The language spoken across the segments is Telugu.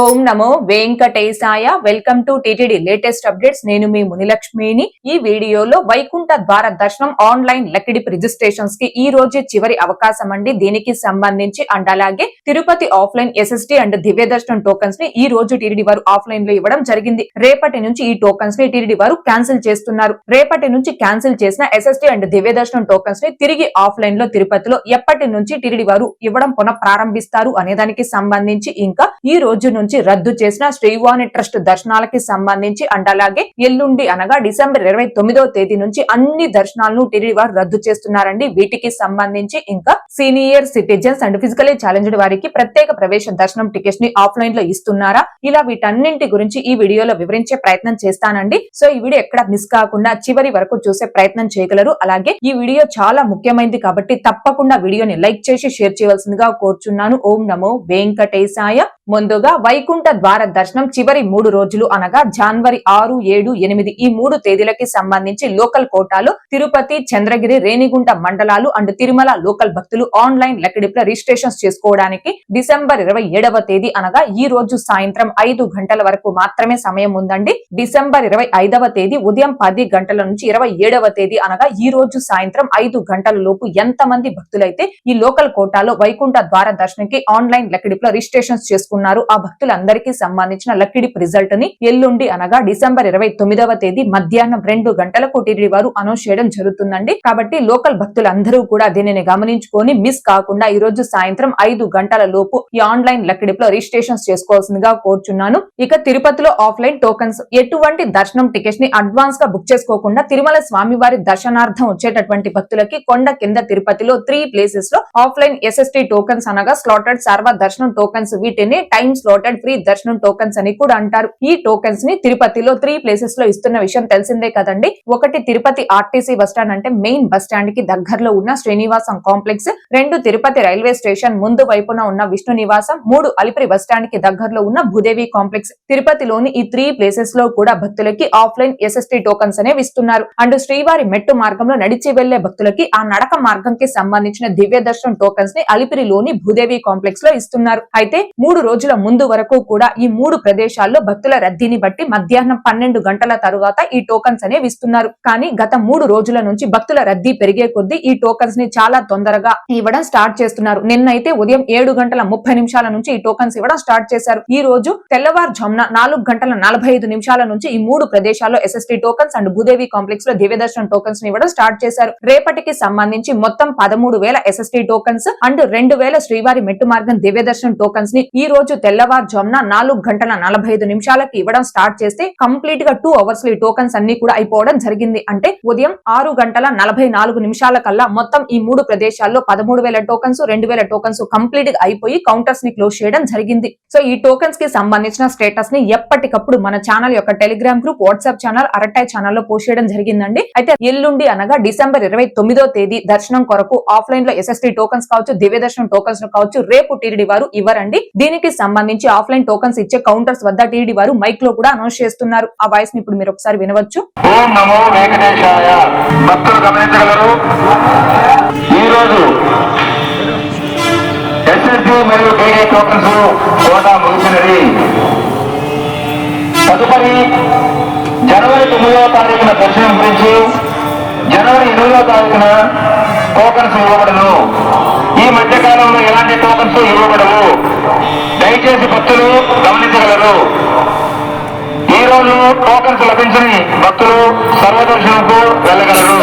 ఓం నమో వెంకటేశాయ. Welcome to TTD latest updates. నేను మీ మునిలక్ష్మిని. ఈ వీడియోలో వైకుంఠ ద్వార దర్శనం ఆన్లైన్ లక్కిడిప్ రిజిస్ట్రేషన్స్కి ఈ రోజు చివరి అవకాశం అండి. దీనికి సంబంధించి అండ్ అలాగే తిరుపతి ఆఫ్లైన్ ఎస్ఎస్టీ అండ్ దివ్య దర్శనం టోకన్స్ని ఈ రోజు టీడీడీ వారు ఆఫ్లైన్లో ఇవ్వడం జరిగింది. రేపటి నుంచి ఈ టోకన్స్ని టీడీడీ వారు క్యాన్సిల్ చేస్తున్నారు. రేపటి నుంచి క్యాన్సిల్ చేసిన ఎస్ఎస్టీ అండ్ దివ్య దర్శనం టోకన్స్ని తిరిగి ఆఫ్లైన్లో తిరుపతిలో ఎప్పటి నుంచి టీడీడీ వారు ఇవ్వడం పునః ప్రారంభిస్తారు అనే దానికి సంబంధించి ఇంకా ఈ రోజు నుంచి రద్దు చేసిన శ్రీవాణి ట్రస్ట్ దర్శనాలకి సంబంధించి అండ్ అలాగే ఎల్లుండి అనగా డిసెంబర్ ఇరవై తొమ్మిదో తేదీ నుంచి అన్ని దర్శనాలను టీడీ వారు రద్దు చేస్తున్నారండి. వీటికి సంబంధించి ఇంకా senior citizens and physically challenged వారికి ప్రత్యేక ప్రవేశ దర్శనం టికెట్స్ని ఆఫ్లైన్లో ఇస్తున్నారా? ఇలా వీటన్నింటి గురించి ఈ వీడియోలో వివరించే ప్రయత్నం చేస్తానండి. సో ఈ వీడియో ఎక్కడ మిస్ కాకుండా చివరి వరకు చూసే ప్రయత్నం చేయగలరు. అలాగే ఈ వీడియో చాలా ముఖ్యమైనది కాబట్టి తప్పకుండా వీడియోని లైక్ చేసి షేర్ చేయవలసిందిగా కోరుచున్నాను. ఓం నమో వెంకటేశాయ. ముందుగా వైకుంఠ ద్వార దర్శనం చివరి మూడు రోజులు అనగా జనవరి ఆరు ఏడు ఎనిమిది ఈ మూడు తేదీలకి సంబంధించి లోకల్ కోటాలో తిరుపతి చంద్రగిరి రేణిగుంట మండలాలు అండ్ తిరుమల లోకల్ భక్తులు ఆన్లైన్ లెక్కడిపుల రిజిస్ట్రేషన్స్ చేసుకోవడానికి డిసెంబర్ ఇరవై ఏడవ తేదీ అనగా ఈ రోజు సాయంత్రం ఐదు గంటల వరకు మాత్రమే సమయం ఉందండి. డిసెంబర్ ఇరవై ఐదవ తేదీ ఉదయం పది గంటల నుంచి ఇరవై ఏడవ తేదీ అనగా ఈ రోజు సాయంత్రం ఐదు గంటల లోపు ఎంత మంది భక్తులైతే ఈ లోకల్ కోటాలో వైకుంఠ ద్వార దర్శనంకి ఆన్లైన్ లెక్కడిపుల రిజిస్ట్రేషన్స్ చేసుకున్నారు. ఆ భక్తులందరికీ సంబంధించిన లక్కిడిప్ రిజల్ట్ని ఎల్లుండి అనగా డిసెంబర్ ఇరవై తొమ్మిదవ తేదీ మధ్యాహ్నం రెండు గంటలకు టీడీ వారు అనౌన్స్ చేయడం జరుగుతుందండి. కాబట్టి లోకల్ భక్తులందరూ కూడా దీనిని గమనించుకొని మిస్ కాకుండా ఈ రోజు సాయంత్రం ఐదు గంటల లోపు ఈ ఆన్లైన్ లక్కిడిప్లో రిజిస్ట్రేషన్స్ చేసుకోవాల్సిందిగా కోరుచున్నాను. ఇక తిరుపతిలో ఆఫ్లైన్ టోకన్స్ ఎటువంటి దర్శనం టికెట్స్ని అడ్వాన్స్గా బుక్ చేసుకోకుండా తిరుమల స్వామివారి దర్శనార్థం వచ్చేటటువంటి భక్తులకి కొండ కింద తిరుపతిలో త్రీ ప్లేసెస్లో ఆఫ్లైన్ ఎస్ఎస్టీ టోకన్స్ అనగా స్లాటెడ్ సర్వ దర్శనం టోకన్స్ వీటిని టైం స్లోటెడ్ ఫ్రీ దర్శనం టోకెన్స్ అని కూడా అంటారు. ఈ టోకన్స్ని తిరుపతిలో త్రీ ప్లేసెస్లో ఇస్తున్న విషయం తెలిసిందే కదండి. ఒకటి తిరుపతి ఆర్టీసీ బస్టాండ్ అంటే మెయిన్ బస్ స్టాండ్కి దగ్గరలో ఉన్న శ్రీనివాసం కాంప్లెక్స్ రెండు తిరుపతి రైల్వే స్టేషన్ ముందు వైపున ఉన్న విష్ణు నివాసం మూడు అలిపిరి బస్ స్టాండ్కి దగ్గరలో ఉన్న భూదేవి కాంప్లెక్స్. తిరుపతిలోని ఈ త్రీ ప్లేసెస్లో కూడా భక్తులకి ఆఫ్లైన్ ఎస్ఎస్టీ టోకన్స్ అనేవి ఇస్తున్నారు. అండ్ శ్రీవారి మెట్టు మార్గంలో నడిచి వెళ్ళే భక్తులకి ఆ నడక మార్గం కి సంబంధించిన దివ్య దర్శనం టోకన్స్ని అలిపిరిలోని భూదేవి కాంప్లెక్స్లో ఇస్తున్నారు. అయితే మూడు రోజుల ముందు వరకు కూడా ఈ మూడు ప్రదేశాల్లో భక్తుల రద్దీని బట్టి మధ్యాహ్నం పన్నెండు గంటల తరువాత ఈ టోకన్స్ అనేవి ఇస్తున్నారు. కానీ గత మూడు రోజుల నుంచి భక్తుల రద్దీ పెరిగే కొద్దీ ఈ టోకన్స్ని చాలా తొందరగా ఇవ్వడం స్టార్ట్ చేస్తున్నారు. నిన్నైతే ఉదయం ఏడు గంటల ముప్పై నిమిషాల నుంచి ఈ టోకన్స్ ఇవ్వడం స్టార్ట్ చేశారు. ఈ రోజు తెల్లవారుజామున నాలుగు గంటల నలభై ఐదు నిమిషాల నుంచి ఈ మూడు ప్రదేశాల్లో ఎస్ఎస్టీ టోకన్స్ అండ్ భూదేవి కాంప్లెక్స్లో దివ్యదర్శనం టోకన్స్ ఇవ్వడం స్టార్ట్ చేశారు. రేపటికి సంబంధించి మొత్తం పదమూడు వేల ఎస్ఎస్టీ టోకన్స్ అండ్ రెండు వేల శ్రీవారి మెట్టు మార్గం దివ్యదర్శనం టోకన్స్ని ఈ రోజు తెల్లవారుజామున నాలుగు గంటల నలభై ఐదు నిమిషాలకి ఇవ్వడం స్టార్ట్ చేస్తే కంప్లీట్గా టూ అవర్స్లో ఈ టోకన్స్ అన్ని కూడా అయిపోవడం జరిగింది. అంటే ఉదయం ఆరు గంటల నలభై నాలుగు నిమిషాల కల్లా మొత్తం ఈ మూడు ప్రదేశాల్లో పదమూడు వేల టోకన్స్ రెండు వేల టోకన్స్ కంప్లీట్గా అయిపోయి కౌంటర్స్ని క్లోజ్ చేయడం జరిగింది. సో ఈ టోకన్స్కి సంబంధించిన స్టేటస్ని ఎప్పటికప్పుడు మన ఛానల్ యొక్క Telegram group WhatsApp channel Arattai ఛానల్లో పోస్ట్ చేయడం జరిగిందండి. అయితే ఎల్లుండి అనగా డిసెంబర్ ఇరవై తొమ్మిదో తేదీ దర్శనం కొరకు ఆఫ్లైన్లో ఎస్ఎస్టీ టోకన్స్ కావచ్చు దివ్య దర్శనం టోకన్స్ కావచ్చు రేపు టీడీ వారు ఇవ్వరండి. దీనికి కి సంబంధించి ఆఫ్లైన్ టోకన్స్ ఇచ్చే కౌంటర్స్ వద్ద టీడీ వారు మైక్లో కూడా అనౌన్స్ చేస్తున్నారు. ఆ వాయిస్ని ఇప్పుడు మీరు ఒకసారి వినవచ్చు. ఓం నమో ఎస్ఎస్డి మరియు డీడీ టోకన్స్ కోటా ముగిసినది. తదుపరి జనవరి తొమ్మిదవ తారీఖున దర్శనం గురించి జనవరి ఎనిమిదవ తారీఖున టోకన్స్ ఇవ్వబడను. ఈ మధ్య కాలంలో ఎలాంటి టోకన్స్ ఇవ్వబడవు? దయచేసి భక్తులు గమనించగలరు. ఈ రోజు టోకన్స్ లభించని భక్తులు సర్వదర్శనంకు వెళ్ళగలరు.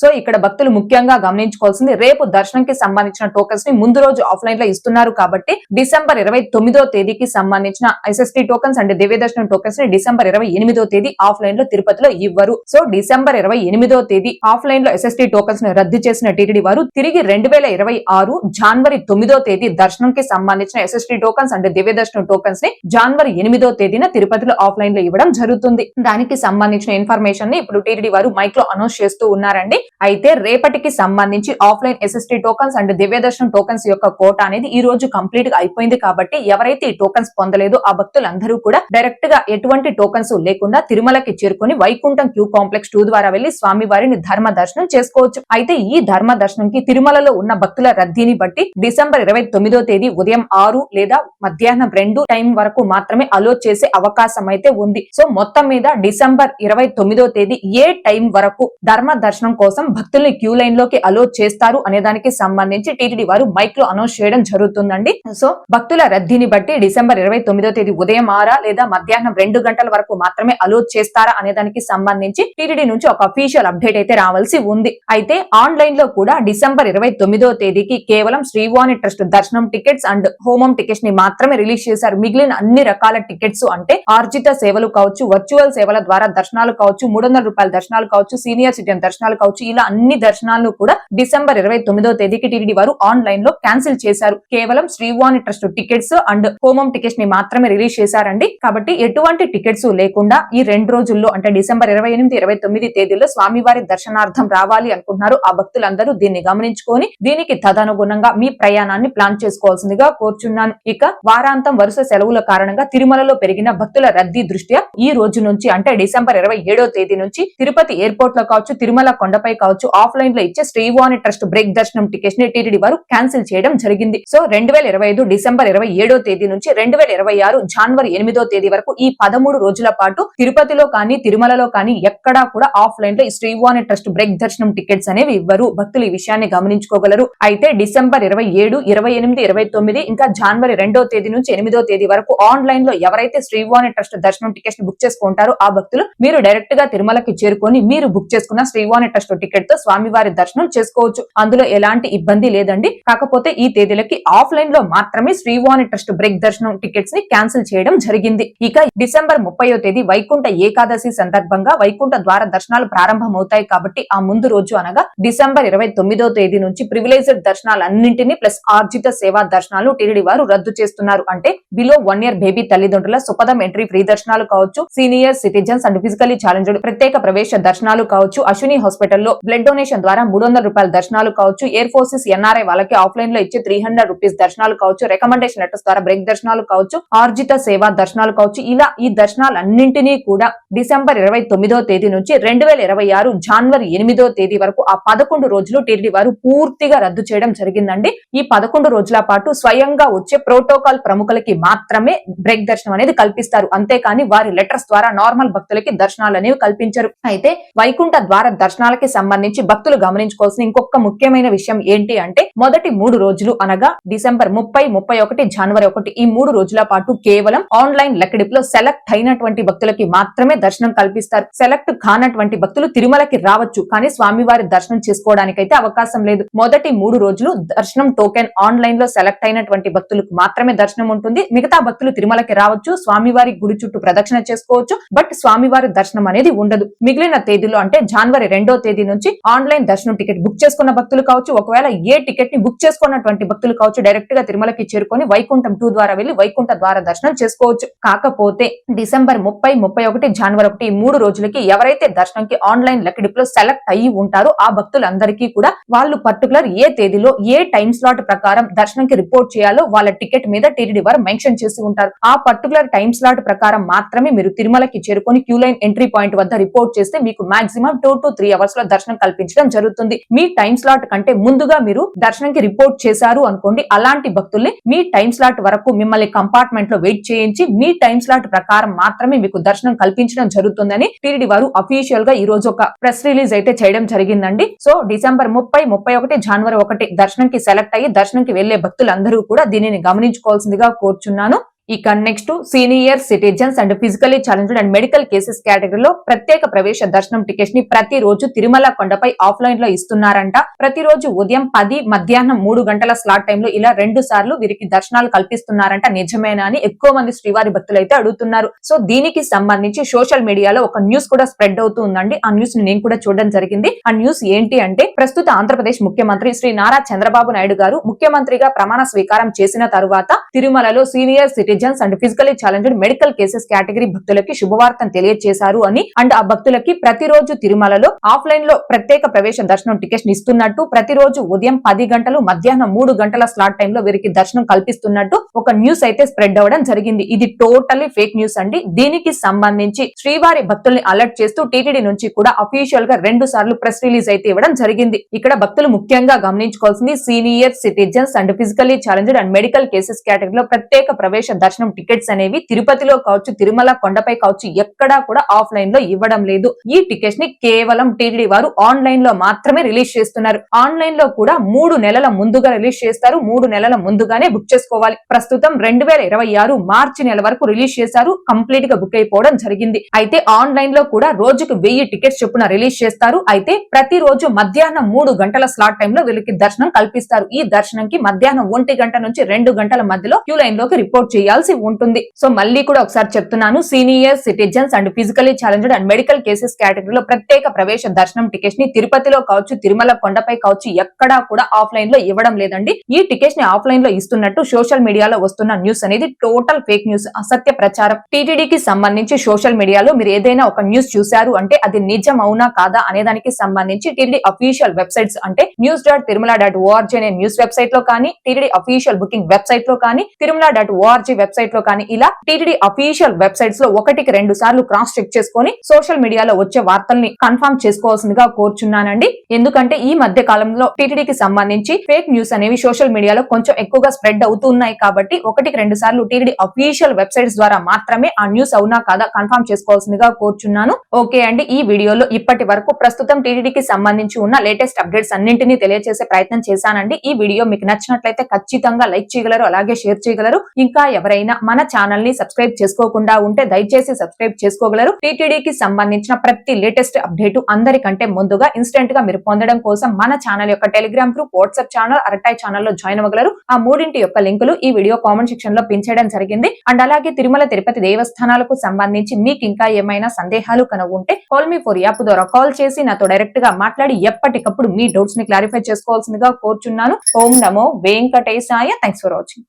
సో ఇక్కడ భక్తులు ముఖ్యంగా గమనించుకోవాల్సింది రేపు దర్శనంకి సంబంధించిన టోకన్స్ని ముందు రోజు ఆఫ్లైన్లో ఇస్తున్నారు కాబట్టి డిసెంబర్ ఇరవై తొమ్మిదో తేదీకి సంబంధించిన ఎస్ఎస్టీ టోకన్స్ అండ్ దివ్య దర్శనం టోకన్స్ని డిసెంబర్ ఇరవై ఎనిమిదో తేదీ ఆఫ్లైన్లో తిరుపతిలో ఇవ్వరు. సో డిసెంబర్ ఇరవై ఎనిమిదో తేదీ ఆఫ్లైన్లో ఎస్ఎస్టీ టోకన్స్ని రద్దు చేసిన టీటీడీ వారు తిరిగి రెండు వేల ఇరవై ఆరు జనవరి తొమ్మిదో తేదీ దర్శనంకి సంబంధించిన ఎస్ఎస్టీ టోకన్స్ అండ్ దివ్య దర్శనం టోకన్స్ని జనవరి ఎనిమిదో తేదీన తిరుపతిలో ఆఫ్లైన్లో ఇవ్వడం జరుగుతుంది. దానికి సంబంధించిన ఇన్ఫర్మేషన్ని ఇప్పుడు టీటీడీ వారు మైక్లో అనౌన్స్ చేస్తూ ఉన్నారండి. అయితే రేపటికి సంబంధించి ఆఫ్లైన్ ఎస్ఎస్టీ టోకన్స్ అండ్ దివ్యదర్శనం టోకన్స్ యొక్క కోట అనేది ఈ రోజు కంప్లీట్గా అయిపోయింది కాబట్టి ఎవరైతే ఈ టోకన్స్ పొందలేదో ఆ భక్తులందరూ కూడా డైరెక్ట్గా ఎటువంటి టోకన్స్ లేకుండా తిరుమలకి చేరుకుని వైకుంఠం క్యూ కాంప్లెక్స్ టూ ద్వారా వెళ్ళి స్వామి వారిని ధర్మ దర్శనం చేసుకోవచ్చు. అయితే ఈ ధర్మ దర్శనంకి తిరుమలలో ఉన్న భక్తుల రద్దీని బట్టి డిసెంబర్ ఇరవై తొమ్మిదో తేదీ ఉదయం ఆరు లేదా మధ్యాహ్నం రెండు టైం వరకు మాత్రమే అలో చేసే అవకాశం అయితే ఉంది. సో మొత్తం మీద డిసెంబర్ ఇరవై తొమ్మిదో తేదీ ఏ టైం వరకు ధర్మ దర్శనం కోసం భక్తుల్ని క్యూ లైన్లోకి అలో చేస్తారు అనే దానికి సంబంధించి టీటీడీ వారు మైక్లో అనౌన్స్ చేయడం జరుగుతుందండి. సో భక్తుల రద్దీని బట్టి డిసెంబర్ ఇరవై తొమ్మిదో తేదీ ఉదయం ఆరా లేదా మధ్యాహ్నం రెండు గంటల వరకు మాత్రమే అలో చేస్తారా అనే దానికి సంబంధించి టీటీడీ నుంచి ఒక అఫీషియల్ అప్డేట్ అయితే రావాల్సి ఉంది. అయితే ఆన్లైన్లో కూడా డిసెంబర్ ఇరవై తొమ్మిదో తేదీకి కేవలం శ్రీవాణి ట్రస్ట్ దర్శనం టికెట్స్ అండ్ హోమం టికెట్స్ని మాత్రమే రిలీజ్ చేశారు. మిగిలిన అన్ని రకాల టికెట్స్ అంటే ఆర్జిత సేవలు కావచ్చు వర్చువల్ సేవల ద్వారా దర్శనాలు కావచ్చు మూడు వందల రూపాయల దర్శనాలు కావచ్చు సీనియర్ సిటిజన్ దర్శనాలు కావచ్చు ఇలా అన్ని దర్శనాలను కూడా డిసెంబర్ ఇరవై తొమ్మిదో తేదీకి టిడి వారు ఆన్లైన్లో క్యాన్సిల్ చేశారు. కేవలం శ్రీవాణి ట్రస్ట్ టికెట్స్ అండ్ హోమం టికెట్స్ని మాత్రమే రిలీజ్ చేశారండి. కాబట్టి ఎటువంటి టికెట్స్ లేకుండా ఈ రెండు రోజుల్లో అంటే డిసెంబర్ ఇరవై ఎనిమిది ఇరవై తొమ్మిది తేదీల్లో స్వామివారి దర్శనార్థం రావాలి అనుకుంటున్నారు. ఆ భక్తులందరూ దీన్ని గమనించుకొని దీనికి తదనుగుణంగా మీ ప్రయాణాన్ని ప్లాన్ చేసుకోవాల్సిందిగా కోరుచున్నాను. ఇక వారాంతం వరుస సెలవుల కారణంగా తిరుమలలో పెరిగిన భక్తుల రద్దీ దృష్ట్యా ఈ రోజు నుంచి అంటే డిసెంబర్ ఇరవై ఏడో తేదీ నుంచి తిరుపతి ఎయిర్పోర్ట్లో కావచ్చు తిరుమల కొండపై కావచ్చు ఆఫ్లైన్లో ఇచ్చే శ్రీవాణి ట్రస్ట్ బ్రేక్ దర్శనం టికెట్స్ని టీటీడీ వారు క్యాన్సిల్ చేయడం జరిగింది. సో రెండు వేల ఇరవై ఐదు డిసెంబర్ ఇరవై ఏడో తేదీ నుంచి రెండు వేల ఇరవై ఆరు జనవరి ఎనిమిదో తేదీ వరకు ఈ పదమూడు రోజుల పాటు తిరుపతిలో కానీ తిరుమలలో కానీ ఎక్కడా కూడా ఆఫ్లైన్లో ఈ శ్రీవాణి ట్రస్ట్ బ్రేక్ దర్శనం టికెట్స్ అనేవి ఇవ్వరు. భక్తులు ఈ విషయాన్ని గమనించుకోగలరు. అయితే డిసెంబర్ ఇరవై ఏడు ఇరవై ఎనిమిది ఇరవై తొమ్మిది ఇంకా జనవరి రెండో తేదీ నుంచి ఎనిమిదో తేదీ వరకు ఆన్లైన్లో ఎవరైతే శ్రీవాణి ట్రస్ట్ దర్శనం టికెట్స్ బుక్ చేసుకుంటారో ఆ భక్తులు మీరు డైరెక్ట్గా తిరుమలకి చేరుకొని మీరు బుక్ చేసుకున్న శ్రీవాణి ట్రస్ట్ టికెట్తో స్వామివారి దర్శనం చేసుకోవచ్చు. అందులో ఎలాంటి ఇబ్బంది లేదండి. కాకపోతే ఈ తేదీలకి ఆఫ్లైన్లో మాత్రమే శ్రీవాణి ట్రస్ట్ బ్రేక్ దర్శనం టికెట్స్ని క్యాన్సిల్ చేయడం జరిగింది. ఇక డిసెంబర్ ముప్పయో తేదీ వైకుంఠ ఏకాదశి సందర్భంగా వైకుంఠ ద్వార దర్శనాలు ప్రారంభమవుతాయి కాబట్టి ఆ ముందు రోజు అనగా డిసెంబర్ ఇరవై తొమ్మిదో తేదీ నుంచి ప్రివిలేజ్డ్ దర్శనాలన్నింటినీ ప్లస్ ఆర్జిత సేవా దర్శనాలు టిరిడి వారు రద్దు చేస్తున్నారు. అంటే బిలో వన్ ఇయర్ బేబీ తల్లిదండ్రుల సుపదం ఎంట్రీ ఫ్రీ దర్శనాలు కావచ్చు. Senior citizens and physically challenged ప్రత్యేక ప్రవేశ దర్శనాలు కావచ్చు. అశ్విని హాస్పిటల్లో బ్లడ్ డొనేషన్ ద్వారా మూడు వందల రూపాయల దర్శనాలు కావచ్చు. ఎయిర్ ఫోర్సెస్ ఎన్ఆర్ఐ వాళ్ళకి ఆఫ్లైన్లో ఇచ్చే త్రీ హండ్రెడ్ రూపీస్ దర్శనాలు కావచ్చు. రికమెండేషన్ లెటర్స్ ద్వారా బ్రేక్ దర్శనాలు కావచ్చు. ఆర్జిత సేవా దర్శనాలు కావచ్చు. ఇలా ఈ దర్శనాలన్నింటినీ కూడా డిసెంబర్ ఇరవై తొమ్మిదో తేదీ నుంచి రెండు వేల ఇరవై ఆరు జనవరి ఎనిమిదో తేదీ వరకు ఆ పదకొండు రోజులు టీడీ వారు పూర్తిగా రద్దు చేయడం జరిగిందండి. ఈ పదకొండు రోజుల పాటు స్వయంగా వచ్చే ప్రోటోకాల్ ప్రముఖులకి మాత్రమే బ్రేక్ దర్శనం అనేది కల్పిస్తారు. అంతేకాని వారి లెటర్స్ ద్వారా నార్మల్ భక్తులకి దర్శనాలు అనేవి కల్పించరు. అయితే వైకుంఠ ద్వార దర్శనాలకి సంబంధించి భక్తులు గమనించుకోవాల్సిన ఇంకొక ముఖ్యమైన విషయం ఏంటి అంటే మొదటి మూడు రోజులు అనగా డిసెంబర్ ముప్పై ముప్పై ఒకటి జనవరి ఒకటి ఈ మూడు రోజుల పాటు కేవలం ఆన్లైన్ లెక్కడిపులో సెలెక్ట్ అయినటువంటి భక్తులకి మాత్రమే దర్శనం కల్పిస్తారు. సెలెక్ట్ కానటువంటి భక్తులు తిరుమలకి రావచ్చు కానీ స్వామివారి దర్శనం చేసుకోవడానికైతే అవకాశం లేదు. మొదటి మూడు రోజులు దర్శనం టోకెన్ ఆన్లైన్లో సెలెక్ట్ అయినటువంటి భక్తులకు మాత్రమే దర్శనం ఉంటుంది. మిగతా భక్తులు తిరుమలకి రావచ్చు స్వామివారి గుడి చుట్టూ ప్రదక్షిణ చేసుకోవచ్చు బట్ స్వామివారి దర్శనం అనేది ఉండదు. మిగిలిన తేదీలో అంటే జనవరి రెండో తేదీ నుంచి ఆన్లైన్ దర్శనం టికెట్ బుక్ చేసుకున్న భక్తులు కావచ్చు ఒకవేళ ఏ టికెట్ని బుక్ చేసుకున్నటువంటి భక్తులు కావచ్చు డైరెక్ట్గా తిరుమలకి చేరుకొని వైకుంఠం టూ ద్వారా వెళ్ళి వైకుంఠ ద్వార దర్శనం చేసుకోవచ్చు. కాకపోతే డిసెంబర్ ముప్పై ముప్పై ఒకటి జనవరి ఒకటి మూడు రోజులకి ఎవరైతే దర్శనంకి ఆన్లైన్ లెక్కడిపులో సెలెక్ట్ అయ్యి ఉంటారో ఆ భక్తులందరికీ కూడా వాళ్ళు పర్టికులర్ ఏ తేదీలో ఏ టైం స్లాట్ ప్రకారం దర్శనంకి రిపోర్ట్ చేయాలో వాళ్ళ టికెట్ మీద టీడీడీ వారు మెన్షన్ చేసి ఉంటారు. ఆ పర్టికులర్ టైం స్లాట్ ప్రకారం మాత్రమే మీరు తిరుమలకి చేరుకొని క్యూ లైన్ ఎంట్రీ పాయింట్ వద్ద రిపోర్ట్ చేస్తే మీకు మాక్సిమం టూ టు త్రీ అవర్స్లో దర్శనం కల్పించడం జరుగుతుంది. మీ టైం స్లాట్ కంటే ముందుగా మీరు దర్శనంకి రిపోర్ట్ చేశారు అనుకోండి అలాంటి భక్తుల్ని మీ టైం స్లాట్ వరకు మిమ్మల్ని కంపార్ట్మెంట్లో వెయిట్ చేయించి మీ టైం స్లాట్ ప్రకారం మాత్రమే మీకు దర్శనం కల్పించడం జరుగుతుందని టీడీ వారు అఫీషియల్గా ఈ రోజు ఒక ప్రెస్ రిలీజ్ అయితే చేయడం జరిగిందండి. సో డిసెంబర్ ముప్పై ముప్పై ఒకటి జనవరి ఒకటి దర్శనంకి సెలెక్ట్ అయ్యి దర్శనంకి వెళ్ళే భక్తులందరూ కూడా దీనిని గమనించుకోవాల్సిందిగా కోరుచున్నాను. ఇక next senior citizens and physically challenged and medical cases కేటగిరీలో ప్రత్యేక ప్రవేశ దర్శనం టికెట్స్ని ప్రతిరోజు తిరుమల కొండపై ఆఫ్లైన్లో ఇస్తున్నారంట. ప్రతిరోజు ఉదయం పది మధ్యాహ్నం మూడు గంటల స్లాట్ టైంలో ఇలా రెండు సార్లు వీరికి దర్శనాలు కల్పిస్తున్నారంట. నిజమేనా అని ఎక్కువ మంది శ్రీవారి భక్తులు అయితే అడుగుతున్నారు. సో దీనికి సంబంధించి సోషల్ మీడియాలో ఒక న్యూస్ కూడా స్ప్రెడ్ అవుతూ ఉందండి ఆ న్యూస్ని నేను కూడా చూడడం జరిగింది. ఆ న్యూస్ ఏంటి అంటే ప్రస్తుత ఆంధ్రప్రదేశ్ ముఖ్యమంత్రి శ్రీ నారా చంద్రబాబు నాయుడు గారు ముఖ్యమంత్రిగా ప్రమాణ స్వీకారం చేసిన తరువాత తిరుమలలో senior citizen citizens and physically challenged medical cases category భక్తులకి శుభవార్తను తెలియజేశారు అని. అండ్ ఆ భక్తులకి ప్రతిరోజు తిరుమలలో ఆఫ్లైన్లో ప్రత్యేక ప్రవేశ దర్శనం టికెట్ ఇస్తున్నట్టు ప్రతిరోజు ఉదయం పది గంటలు మధ్యాహ్నం మూడు గంటల స్లాట్ టైంలో వీరికి దర్శనం కల్పిస్తున్నట్టు ఒక న్యూస్ అయితే స్ప్రెడ్ అవ్వడం జరిగింది. ఇది టోటల్లీ ఫేక్ న్యూస్ అండి. దీనికి సంబంధించి శ్రీవారి భక్తుల్ని అలర్ట్ చేస్తూ టీటీడీ నుంచి కూడా అఫీషియల్గా రెండు సార్లు ప్రెస్ రిలీజ్ అయితే ఇవ్వడం జరిగింది. ఇక్కడ భక్తులు ముఖ్యంగా గమనించుకోవాల్సింది senior citizens and physically challenged and medical cases కేటగిరీలో ప్రత్యేక ప్రవేశ దర్శనం టికెట్స్ అనేవి తిరుపతిలో కావచ్చు తిరుమల కొండపై కావచ్చు ఎక్కడా కూడా ఆఫ్లైన్లో ఇవ్వడం లేదు. ఈ టికెట్స్ని కేవలం టీటీడీ వారు ఆన్లైన్లో మాత్రమే రిలీజ్ చేస్తున్నారు. ఆన్లైన్లో కూడా మూడు నెలల ముందుగా రిలీజ్ చేస్తారు. మూడు నెలల ముందుగానే బుక్ చేసుకోవాలి. ప్రస్తుతం రెండు వేల ఇరవై ఆరు మార్చి నెల వరకు రిలీజ్ చేశారు. కంప్లీట్గా బుక్ అయిపోవడం జరిగింది. అయితే ఆన్లైన్లో కూడా రోజుకు వెయ్యి టికెట్స్ చొప్పున రిలీజ్ చేస్తారు. అయితే ప్రతి రోజు మధ్యాహ్నం మూడు గంటల స్లాట్ టైంలో వీళ్ళకి దర్శనం కల్పిస్తారు. ఈ దర్శనంకి మధ్యాహ్నం ఒంటి గంట నుంచి రెండు గంటల మధ్యలో క్యూ లైన్లోకి రిపోర్ట్ చేయాలి. చేయాల్సి ఉంటుంది. సో మళ్ళీ కూడా ఒకసారి చెప్తున్నాను senior citizens and physically challenged and medical cases కేటగిరీలో ప్రత్యేక ప్రవేశ దర్శనం టికెట్స్ని తిరుపతిలో కావచ్చు తిరుమల కొండపై కావచ్చు ఎక్కడా కూడా ఆఫ్లైన్లో ఇవ్వడం లేదండి. ఈ టికెట్స్ని ఆఫ్లైన్లో ఇస్తున్నట్టు సోషల్ మీడియాలో వస్తున్న న్యూస్ అనేది టోటల్ ఫేక్ న్యూస్ అసత్య ప్రచారం. టీటీడీకి సంబంధించి సోషల్ మీడియాలో మీరు ఏదైనా ఒక న్యూస్ చూశారు అంటే అది నిజం అవునా కాదా అనే దానికి సంబంధించి టీటీడీ అఫీషియల్ వెబ్సైట్స్ అంటే news dot Tirumala dot ORG అనే న్యూస్ వెబ్సైట్లో కానీ టీటీడీ అఫీషియల్ బుకింగ్ వెబ్సైట్లో కానీ తిరుమల డాట్ ఓఆర్జీ వెబ్సైట్లో కానీ ఇలా టీటీడీ అఫీషియల్ వెబ్సైట్స్లో ఒకటికి రెండు సార్లు క్రాస్ చెక్ చేసుకొని సోషల్ మీడియాలో వచ్చే వార్తల్ని కన్ఫర్మ్ చేసుకోవాల్సిందిగా కోరుచున్నానండి. ఎందుకంటే ఈ మధ్య కాలంలో టీటీడీకి సంబంధించి ఫేక్ న్యూస్ అనేవి సోషల్ మీడియాలో కొంచెం ఎక్కువగా స్ప్రెడ్ అవుతున్నాయి కాబట్టి ఒకటికి రెండు సార్లు టీటీడీ అఫీషియల్ వెబ్సైట్స్ ద్వారా మాత్రమే ఆ న్యూస్ అవునా కాదా కన్ఫర్మ్ చేసుకోవాల్సిందిగా కోరుచున్నాను. ఓకే అండి ఈ వీడియోలో ఇప్పటి వరకు ప్రస్తుతం టీటీడీకి సంబంధించి ఉన్న లేటెస్ట్ అప్డేట్స్ అన్నింటినీ తెలియజేసే ప్రయత్నం చేశానండి. ఈ వీడియో మీకు నచ్చినట్లయితే ఖచ్చితంగా లైక్ చేయగలరు అలాగే షేర్ చేయగలరు. ఇంకా ఎవరైనా మన ఛానల్ని సబ్స్క్రైబ్ చేసుకోకుండా ఉంటే దయచేసి సబ్స్క్రైబ్ చేసుకోగలరు. టీటీడీకి సంబంధించిన ప్రతి లేటెస్ట్ అప్డేట్ అందరికంటే ముందుగా ఇన్స్టెంట్గా మీరు పొందడం కోసం మన ఛానల్ యొక్క Telegram group WhatsApp channel Arattai ఛానల్లో జాయిన్ అవ్వగలరు. ఆ మూడింటి యొక్క లింకులు ఈ వీడియో కామెంట్ సెక్షన్లో పిన్ చేయడం జరిగింది. అండ్ అలాగే తిరుమల తిరుపతి దేవస్థానాలకు సంబంధించి మీకు ఇంకా ఏమైనా సందేహాలు కనుక ఉంటే కాల్ మీ ఫోర్ యాప్ ద్వారా కాల్ చేసి నాతో డైరెక్ట్గా మాట్లాడి ఎప్పటికప్పుడు మీ డౌట్స్ని క్లారిఫై చేసుకోవాల్సిందిగా కోరుచున్నాను. ఓం నమో వెంకటేశాయ. Thanks for watching